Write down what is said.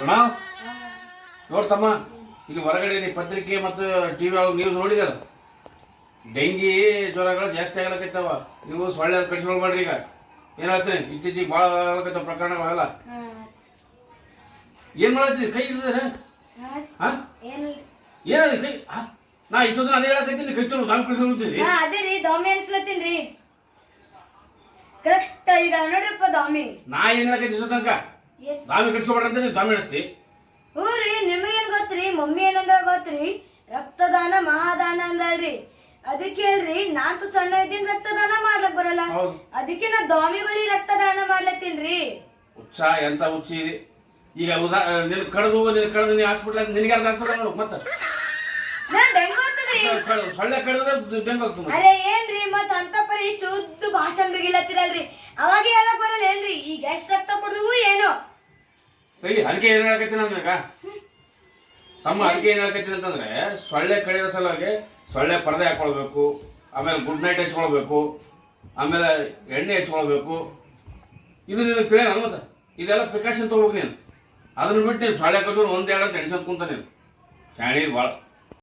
ಪ್ರಣವ್ ನೋಡ್ತಮ್ಮ ಇಲ್ಲಿ ಹೊರಗಡೆ ನೀ ಪತ್ರಿಕೆ ಮತ್ತು ಟಿವಿ ಒಳಗೆ ನ್ಯೂಸ್ ನೋಡಿದಲ್ಲ ಡೆಂಗಿ ಜ್ವರಗಳು ಜಾಸ್ತಿ ಆಗ್ಲಕೈತವ ನೀವು ಸೊಳ್ಳೆ ಕಡಿಸ್ಕೊಳ್ಬೇಡ್ರಿ ಈಗ. ಏನಾಗ್ತೀನಿ ಇತ್ತೀಚಿಗೆ ಇತ್ತೀಚೆಗೆ ಭಾಳ ಆಗ್ಲಕೈತವ ಪ್ರಕರಣಗಳೆಲ್ಲ. ಏನ್ ಮಾಡತ್ತೀರಿ? ಕೈ ಹಿಡಿದ್ರೆ ಹಾ? ಏನದು ಕೈ? ನಾ ಇಷ್ಟೊಂದು ಅದೇ ಹೇಳಕೈತೀನಿ ಕೈ ತೊಗೊಂಡು ತಾವು ಕಡಿಸ್ಕೊಳ್ತೀನಿ ಹಾ ಅದೇ ರೀ ದಾಮಿ ರೀ. ಕರೆಕ್ಟ್ ಈಗ ನೋಡ್ರಿಪ್ಪ ದಾಮಿ. ನಾ ಏನ್ ಹೇಳಕೈತಿ ಇಷ್ಟೊತ್ತನಕ? ತನಕ ಏನ್- ದಾಮಿ ಕಡಿಸ್ಕೊಬೇಡ ಅಂತ ನೀವು ದಾಮಿ ನಡೆಸ್ತಿ ಹ್ಞೂ ರೀ ನಿಮಗೇನ್ ಗೊತ್ತ್ರಿ? ಮಮ್ಮಿ ಏನಂದ ಗೊತ್ತ್ರಿ? ರಕ್ತದಾನ ಮಹಾದಾನ ಅಂದಲ್ರಿ. ಅದಕ್ಕೆ ಹೇಳ್ರಿ ನಾಲ್ಕು ಸಣ್ಣ ಇದ್ದೀನಿ ರಕ್ತದಾನ ಮಾಡ್ಲಕ್ ಬರಲ್ಲ. ಹೌದು. ಅದಕ್ಕೆ ನಾ ದಾಮಿಗಳಿಗೆ ರಕ್ತದಾನ ಮಾಡ್ಲತ್ತೀನ್ರಿ. ಉತ್ಸಾಹ ಎಂತ ಹುಚ್ಚಿ ಇದೆ. ಈಗ ಉದಾ ನಿನ್ ಕಳೆದು ನಿನ್ ಕಳೆದು ನೀ ಹಾಸ್ಪಿಟಲ್ ನಿನಗೆ ಅರ್ಥ ಆಗ್ತದ ನೋಡು ಮತ್ತೆ. ನಾನ್ ಡೆಂಗು ಆಗ್ತದ್ರಿ ಕಳ್ದು- ಸೊಳ್ಳೆ ಕಡಿದ್ರೆ ಡೆಂಗ್ ಆಗ್ತದೆ ಅರೆ ಏನ್ರಿ ಮತ್ ಅಂತ ಪರಿ ಇಷ್ಟು ಉದ್ದು ಭಾಷಣ ಬಿಗಿಲತ್ತಿರಲ್ರಿ. ಅವಾಗ ಹೇಳಕ್ ಬರಲ್ಲ ಏನ್ರಿ ಈಗ ಎಷ್ಟು ರಕ್ತ ಕೊಡ್ದವು ಏನೋ. ಸರಿ ಅದಕ್ಕೆ ಏನ್ ಹೇಳಕತ್ತೀನಿ ಅಂದ್ರಾಗ ತಮ್ಮ ಅದಕ್ಕೆ ಏನ್ ಹೇಳಕತ್ತೀನಿ ಅಂತಂದ್ರೆ ಸೊಳ್ಳೆ ಕಡಿಯೋ ಸಲುವಾಗಿ ಸೊಳ್ಳೆ ಪರದೆ ಹಾಕೊಳ್ಬೇಕು ಆಮೇಲೆ ಗುಡ್ ನೈಟ್ ಹಚ್ಕೊಳ್ಬೇಕು ಆಮೇಲೆ ಎಣ್ಣೆ ಹಚ್ಕೊಳ್ಬೇಕು. ಇದು ನಿನಗೆ ತಿಳಿಯೋಣ ಮತ್ತೆ? ಇದೆಲ್ಲ ಪ್ರಿಕಾಷನ್ ತಗೋಬೇಕು ನೀನು. ಅದನ್ನ ಬಿಟ್ಟು ನೀನು ಸೊಳ್ಳೆ ಕಟ್ಕೊಂಡು ಒಂದೆರಡು ಎರಡು ಅಂತ ಎಣಿಸ್ಕೊಂತ ಕುಂತ ನೀನು. ಶಾಣಿ ಭಾಳ